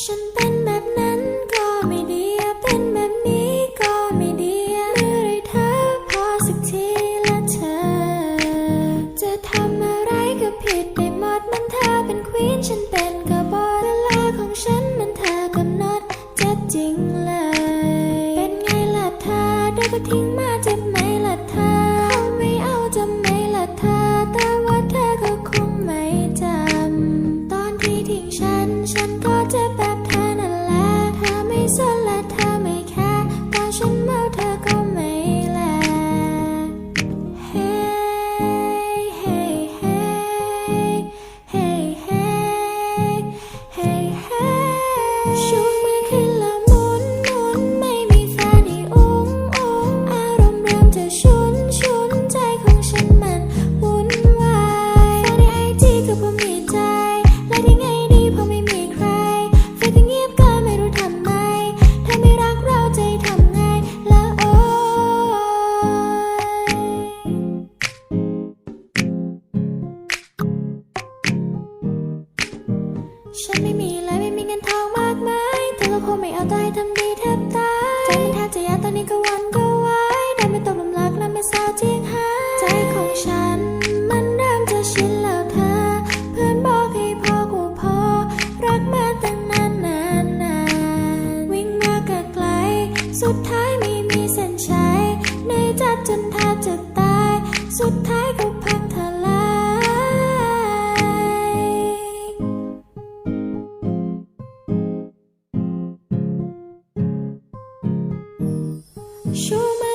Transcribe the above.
ฉันเป็นแบบนั้นก็ไม่ดี เป็นแบบนี้ก็ไม่ดีเมื่อไรเธอพอสักทีละเธอ จะทำอะไรก็ผิดไปหมดมันเธอเป็นควีนฉันเป็นกบฏเวลาของฉันมันเธอกำหนดจะจริงเลย เป็นไงล่ะเธอได้ก็ทิ้งมาจะ ฉันไม่มีและไม่มีเงินทองมากมายแต่ก็คงไม่เอาใจทำดีแทบตายใจมันแทบจะยาตอนนี้ก็ Show me.